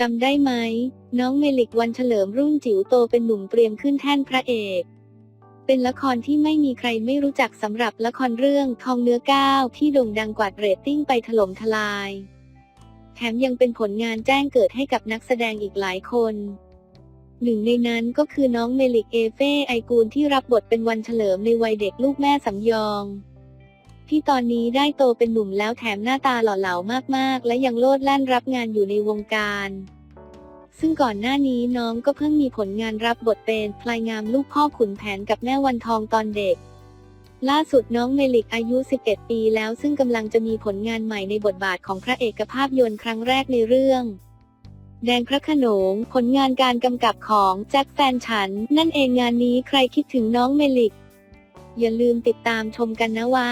จำได้ไหม น้องเมลิกวันเฉลิมรุ่งจิ๋วโตเป็นหนุ่มเตรียมขึ้นแท่นพระเอก เป็นละครที่ไม่มีใครไม่รู้จักสำหรับละครเรื่องทองเนื้อก้าวที่โด่งดังกวาดเรตติ้งไปถล่มทลาย แถมยังเป็นผลงานแจ้งเกิดให้กับนักแสดงอีกหลายคนหนึ่งในนั้นก็คือน้องเมลิกเอเฟ่ไอกูลที่รับบทเป็นวันเฉลิมในวัยเด็กลูกแม่สำยอง ที่ตอนนี้ได้โตเป็นหนุ่มแล้วแถมหน้าตาหล่อเหลามากๆ และยังโลดแล่นรับงานอยู่ในวงการ ซึ่งก่อนหน้านี้น้องก็เพิ่งมีผลงานรับบทเป็นพลายงามลูกพ่อขุนแผนกับแม่วันทองตอนเด็ก ล่าสุดน้องเมลิกอายุ 11 ปีแล้วซึ่งกำลังจะมีผลงานใหม่ในบทบาทของพระเอกภาพยนตร์ครั้งแรกในเรื่องแดงพระขนง ผลงานการกำกับของแจ็คแฟนฉัน นั่นเองงานนี้ใครคิดถึงน้องเมลิก อย่าลืมติดตามชมกันนะว่า